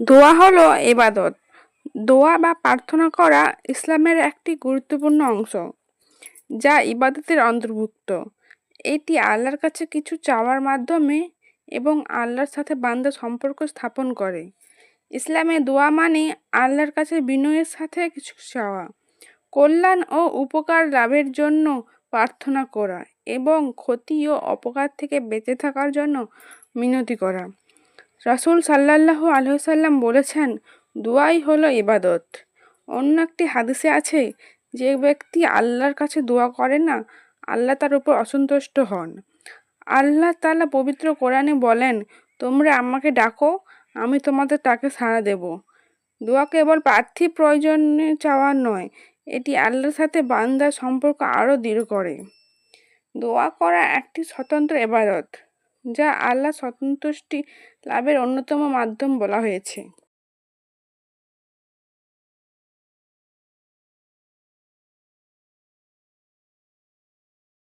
দোয়া হলো এবাদত দোয়া বা প্রার্থনা করা ইসলামের একটি গুরুত্বপূর্ণ অংশ, যা ইবাদতের অন্তর্ভুক্ত। এটি আল্লাহর কাছে কিছু চাওয়ার মাধ্যমে এবং আল্লাহর সাথে বান্দা সম্পর্ক স্থাপন করে। ইসলামে দোয়া মানে আল্লাহর কাছে বিনয়ের সাথে কিছু চাওয়া, কল্যাণ ও উপকার লাভের জন্য প্রার্থনা করা এবং ক্ষতি ও অপকার থেকে বেঁচে থাকার জন্য মিনতি করা। রাসুল সাল্লাল্লাহু আলহ্লাম বলেছেন, দোয়াই হলো ইবাদত। অন্য একটি হাদিসে আছে, যে ব্যক্তি আল্লাহর কাছে দোয়া করে না, আল্লাহ তার উপর অসন্তুষ্ট হন। আল্লাহ তাআলা পবিত্র কোরআনে বলেন, তোমরা আমাকে ডাকো, আমি তোমাদের তাকে সাড়া দেব। দোয়া কেবল পার্থিব প্রয়োজনে চাওয়া নয়, এটি আল্লাহর সাথে বান্দার সম্পর্ক আরও দৃঢ় করে। দোয়া করা একটি স্বতন্ত্র এবাদত যা আল্লাহ সন্তুষ্টি লাভের অন্যতম মাধ্যম বলা হয়েছে।